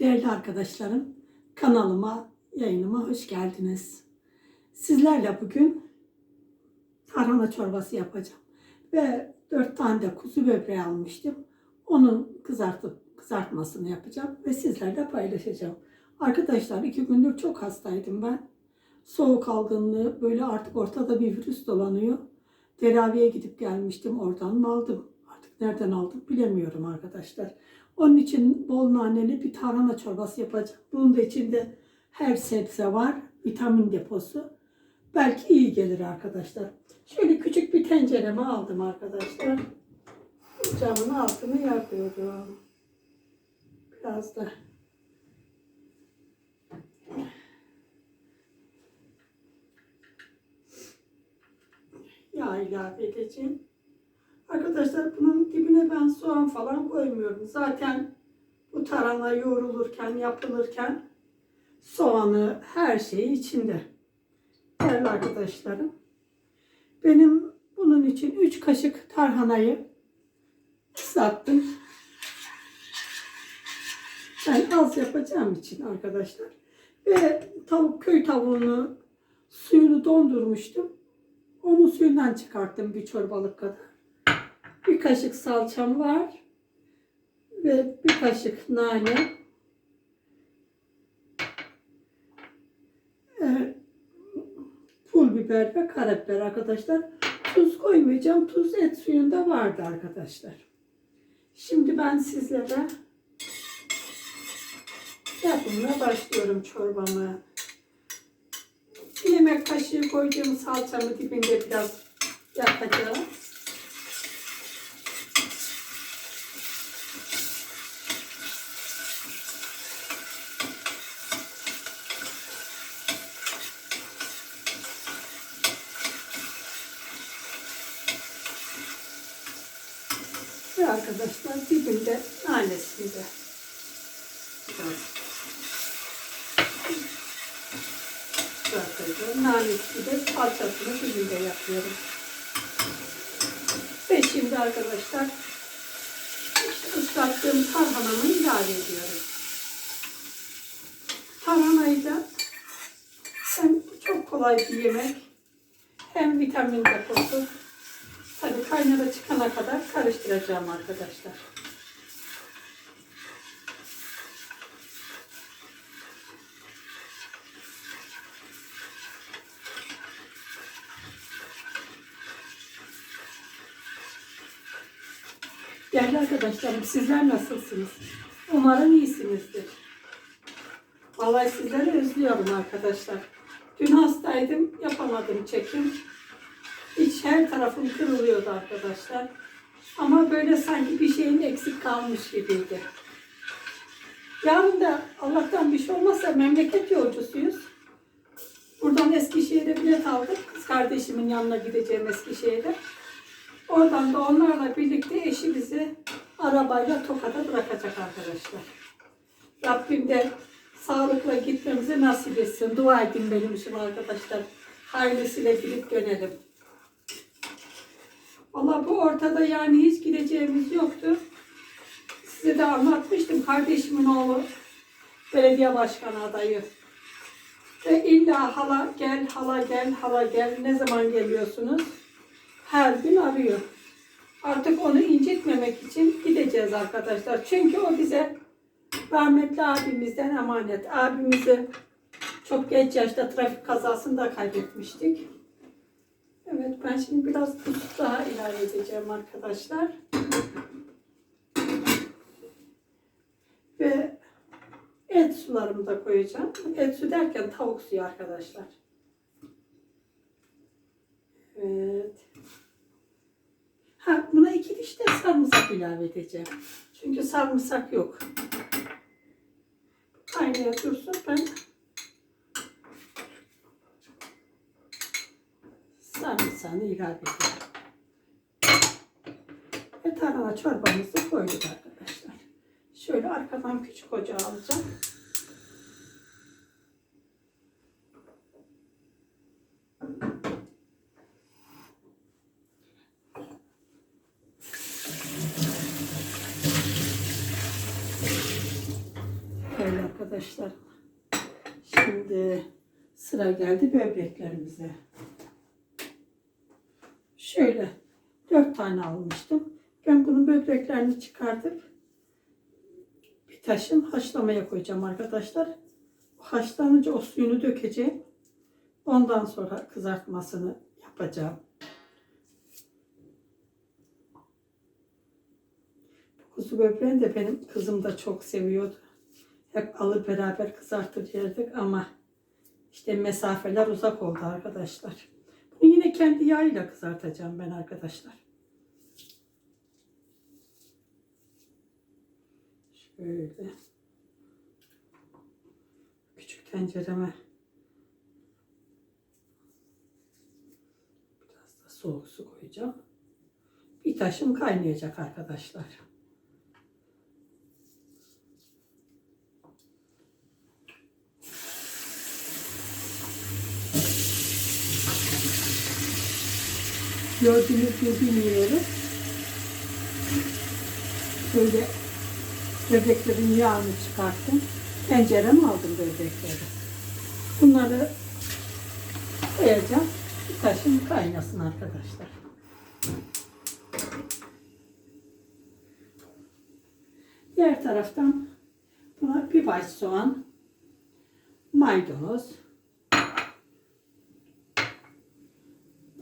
Değerli arkadaşlarım, kanalıma, yayınıma hoş geldiniz. Sizlerle bugün tarhana çorbası yapacağım. Ve dört tane de kuzu böbreği almıştım. Onun kızartıp kızartmasını yapacağım ve sizlerle paylaşacağım. Arkadaşlar iki gündür çok hastaydım ben. Soğuk algınlığı böyle artık ortada bir virüs dolanıyor. Teraviye gidip gelmiştim oradan mı aldım? Artık nereden aldım bilemiyorum arkadaşlar. Onun için bol naneli bir tarhana çorbası yapacağım. Bunun da içinde her sebze var. Vitamin deposu. Belki iyi gelir arkadaşlar. Şöyle küçük bir tencereme aldım arkadaşlar. Camın altını yakıyorum. Biraz da yağ ilave edeceğim. Arkadaşlar bunun dibine ben soğan falan koymuyorum. Zaten bu tarhana yoğrulurken, yapılırken soğanı, her şeyi içinde. Değerli arkadaşlarım. Benim bunun için 3 kaşık tarhanayı ıslattım. Ben az yapacağım için arkadaşlar. Ve tavuk köy tavuğunu suyunu dondurmuştum. Onun suyundan çıkarttım bir çorbalık kadar. Bir kaşık salçam var. Ve bir kaşık nane. Pul biber ve karabiber arkadaşlar. Tuz koymayacağım. Tuz et suyunda vardı arkadaşlar. Şimdi ben sizlere yapımına başlıyorum çorbamı. Bir yemek kaşığı koyduğum salçamı dibinde biraz yakacağım. Ve arkadaşlar dibinde nanesini de bırakacağım. Nanesini de salçasını dibinde yapıyorum. Ve şimdi arkadaşlar işte ıslattığım tarhanamı ilave ediyorum. Tarhanayı da hem çok kolay bir yemek hem vitamin deposu Tabii kaynara çıkana kadar karıştıracağım arkadaşlar. Değerli arkadaşlarım sizler nasılsınız? Umarım iyisinizdir. Vallahi sizleri özlüyorum arkadaşlar. Dün hastaydım, yapamadım çekim. Her tarafım kırılıyordu arkadaşlar. Ama böyle sanki bir şeyin eksik kalmış gibiydi. Yarın da Allah'tan bir şey olmazsa memleket yolcusuyuz. Buradan Eskişehir'e bilet aldık. Kız kardeşimin yanına gideceğim Eskişehir'e. Oradan da onlarla birlikte eşi bizi arabayla Tokat'a bırakacak arkadaşlar. Rabbim de sağlıkla gitmemizi nasip etsin. Dua edin benim için arkadaşlar. Hayırlısıyla gidip dönelim. Valla bu ortada yani hiç gideceğimiz yoktu. Size de anlatmıştım. Kardeşimin oğlu belediye başkanı adayı. Ve illa hala gel, hala gel, hala gel. Ne zaman geliyorsunuz? Her gün arıyor. Artık onu incitmemek için gideceğiz arkadaşlar. Çünkü o bize rahmetli abimizden emanet. Abimizi çok geç yaşta trafik kazasında kaybetmiştik. Evet ben şimdi biraz tuz daha ilave edeceğim arkadaşlar. Ve et sularımı da koyacağım. Et su derken tavuk suyu arkadaşlar. Evet. Ha, buna iki diş de sarımsak ilave edeceğim. Çünkü sarımsak yok. Kaynaya dursun ben sarımsağını ilave edelim. Ve tarhana çorbamızı koyduk arkadaşlar. Şöyle arkadan küçük ocağı alacağım. Değerli arkadaşlar. Şimdi sıra geldi böbreklerimize. Şöyle dört tane almıştım. Ben bunun böbreklerini çıkartıp bir taşın haşlamaya koyacağım arkadaşlar. Haşlanınca o suyunu dökeceğim. Ondan sonra kızartmasını yapacağım. Kuzu böbreğini de benim kızım da çok seviyordu. Hep alır beraber kızartır yerdik ama işte mesafeler uzak oldu arkadaşlar. Bunu yine kendi yağıyla kızartacağım ben arkadaşlar. Şöyle. Küçük tencereme biraz da soğuk su koyacağım. Bir taşım kaynayacak arkadaşlar. Gördüğünüz gibi bilmiyorum. Böyle böbreklerin yağını çıkarttım. Tencereme aldım böbrekleri. Bunları koyacağım. Taşım kaynasın arkadaşlar. Diğer taraftan buna bir baş soğan, maydanoz,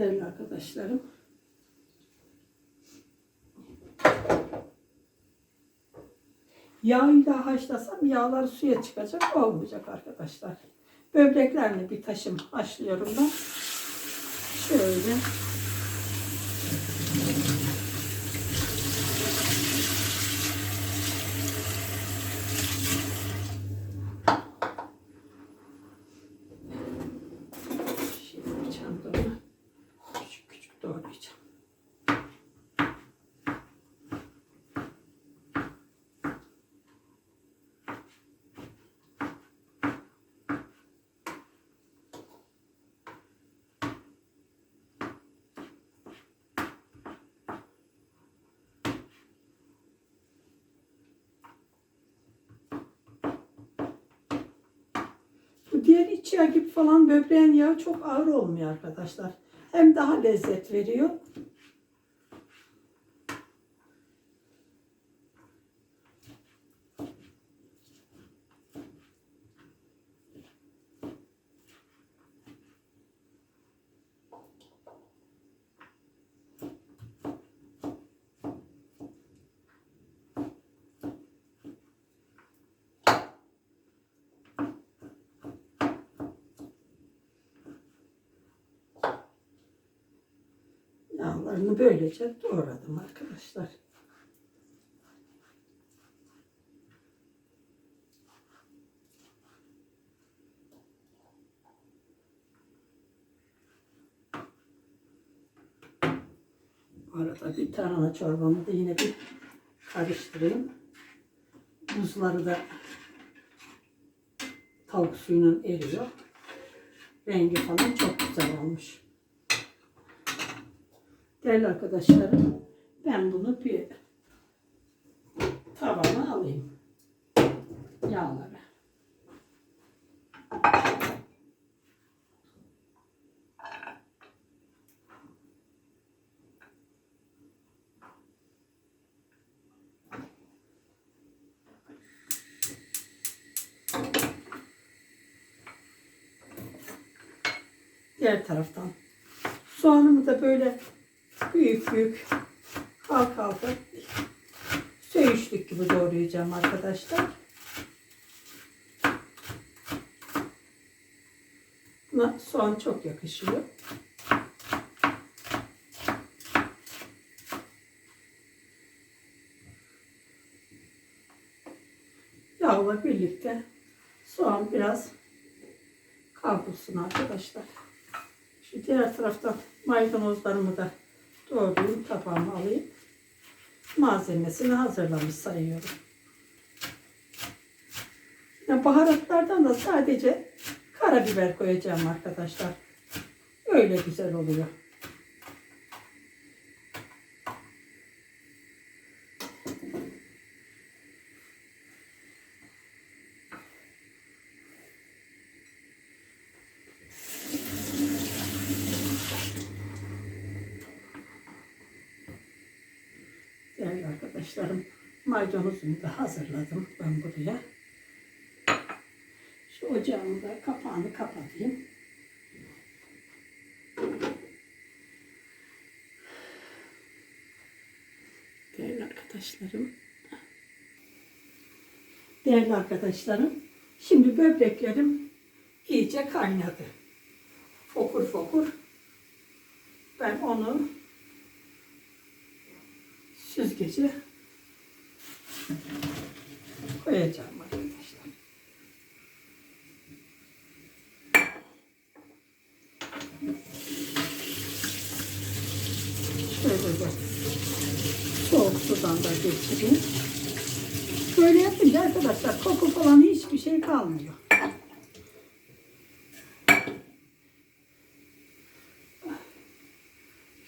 değerli arkadaşlarım. Yağıyla haşlasam yağlar suya çıkacak olmayacak arkadaşlar. Böbreklerini bir taşım haşlıyorum ben. Şöyle. Şimdi bıçağımda onu küçük küçük doğrayacağım. Diğer iç yağ gibi falan böbreğin yağı çok ağır olmuyor arkadaşlar. Hem daha lezzet veriyor. Yağlarını böylece doğradım arkadaşlar. Bu arada bir tarhana çorbamı da yine bir karıştırayım. Buzları da tavuk suyunun eriyor. Rengi falan çok güzel olmuş. Değerli arkadaşlarım, ben bunu bir tavana alayım. Yağları. Diğer taraftan soğanımı da böyle büyük büyük halk halka söğüşlük gibi doğrayacağım arkadaşlar. Buna soğan çok yakışıyor. Yağla birlikte soğan biraz kavrulsun arkadaşlar. Şu diğer taraftan maydanozlarımı da doğrayayım, tabağıma alayım. Malzemesini hazırlamış sayıyorum. Ya baharatlardan da sadece karabiber koyacağım arkadaşlar. Öyle güzel oluyor. Arkadaşlarım. Maydanozumu da hazırladım ben buraya. Şu ocağımın da kapağını kapatayım. Değerli arkadaşlarım. Değerli arkadaşlarım. Şimdi böbreklerim iyice kaynadı. Fokur fokur. Ben onu süzgece koyacağım arkadaşlar. Şöyle de soğuk sudan da geçireyim. Böyle yapınca arkadaşlar koku falan hiçbir şey kalmıyor.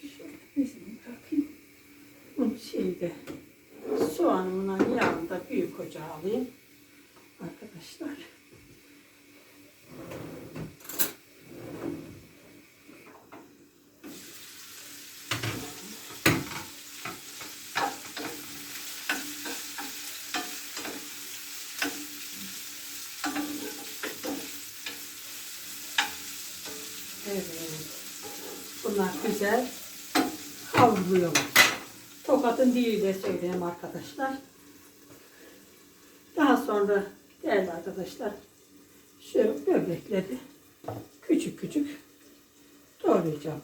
Şöyle bezimi bırakayım. Bunu şeyde soğanımla yağında büyük ocağa alayım. Arkadaşlar. Evet. Bunlar güzel kavruluyorlar. Tokat'ın diliyle söyleyeyim arkadaşlar. Daha sonra değerli arkadaşlar şu böbrekleri küçük küçük doğrayacağım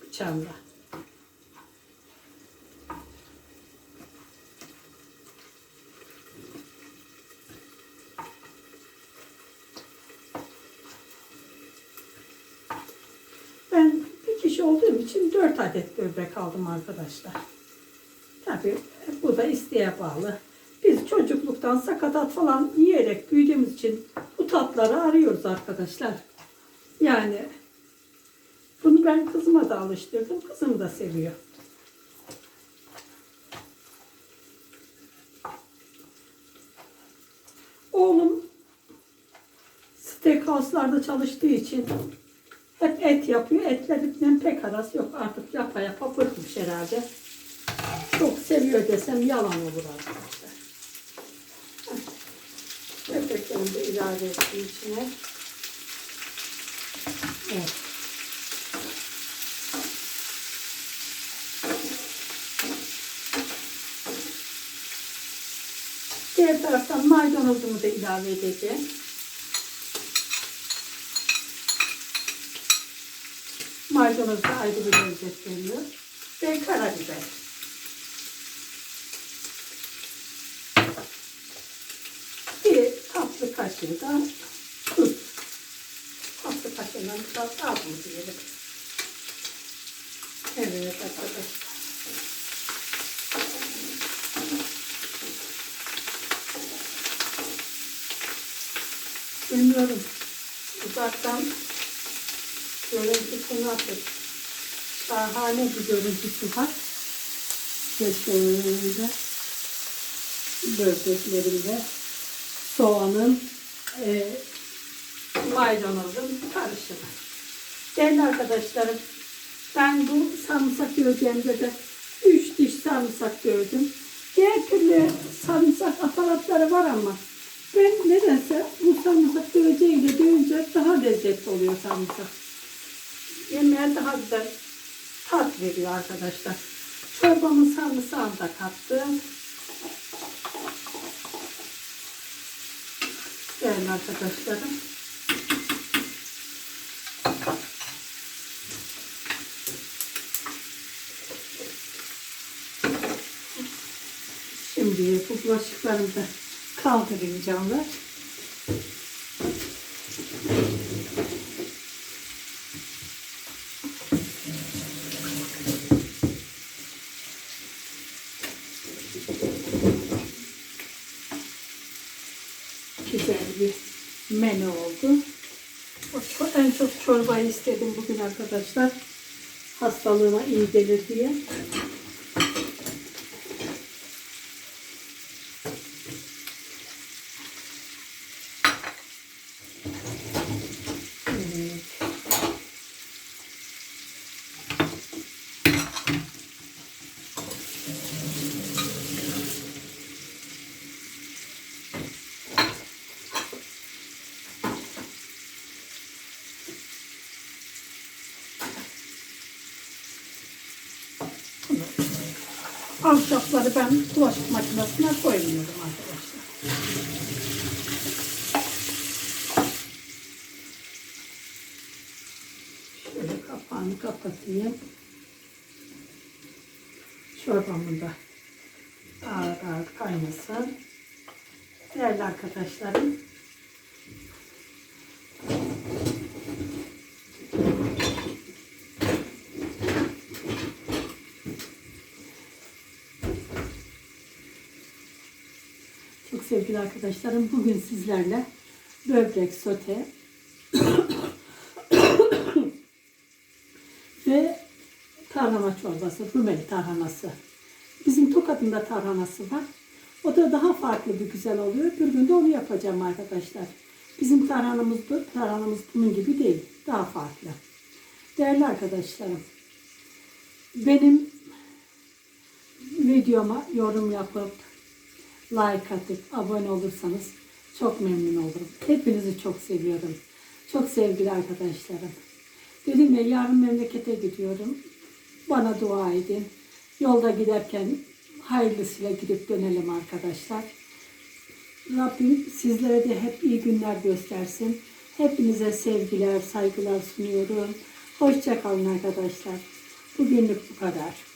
bıçağımla. Ben bir kişi olduğum için dört adet böbrek aldım arkadaşlar. Tabii bu da isteğe bağlı. Biz çocukluktan sakatat falan yiyerek büyüdüğümüz için bu tatları arıyoruz arkadaşlar. Yani bunu ben kızıma da alıştırdım. Kızım da seviyor. Oğlum steakhouse'larda çalıştığı için hep et yapıyor. Etlerinden pek arası yok. Artık yapa yapa bıkmış herhalde. Çok seviyor desem yalan olur arkadaşlar. Köpeklerini de ilave ettiği içine. Evet. Diğer taraftan maydanozumu da ilave edeceğim. Maydanoz da ayrı bir lezzet veriyor. Ve karabiber. Bir tatlı kaşığı da tuz. Tatlı kaşığından biraz az mı diyelim. Evet arkadaşlar. Bilmiyorum. Uzaktan görüntüsü nasıl? Şahane bir görüntüsü var. Ve şöyle böbreklerimde soğanın e, maydanozun karışımı. Değerli arkadaşlarım, ben bu sarımsak yiyeceğimde de 3 diş sarımsak gördüm. Diğer türlü sarımsak aparatları var ama ben nedense bu sarımsak döveceğiyle dövünce daha lezzetli oluyor sarımsak. Yemeğe daha güzel tat veriyor arkadaşlar. Çorbamın sarımsağını da kattım. Değerli arkadaşlarım. Şimdi bu bulaşıklarımı da kaldırayım canlar. Güzel bir menü oldu. O ço- En çok çorbayı istedim bugün arkadaşlar. Hastalığıma iyi gelir diye. Evet. Ahşapları ben bulaşık makinesine koymuyorum arkadaşlar. Şöyle kapağını kapatayım. Çorbamın da ağır ağır kaynasın. Değerli arkadaşlarım. Sevgili arkadaşlarım bugün sizlerle böbrek sote ve tarhana çorbası, Rumeli tarhanası. Bizim Tokat'ın da tarhanası var. O da daha farklı bir güzel oluyor. Bir gün de onu yapacağım arkadaşlar. Bizim tarhanamız, tarhanamız bunun gibi değil. Daha farklı. Değerli arkadaşlarım, benim videoma yorum yapıp like atıp abone olursanız çok memnun olurum. Hepinizi çok seviyorum. Çok sevgili arkadaşlarım. Dedim ya yarın memlekete gidiyorum. Bana dua edin. Yolda giderken hayırlısıyla gidip dönelim arkadaşlar. Rabbim sizlere de hep iyi günler göstersin. Hepinize sevgiler, saygılar sunuyorum. Hoşça kalın arkadaşlar. Bugünlük bu kadar.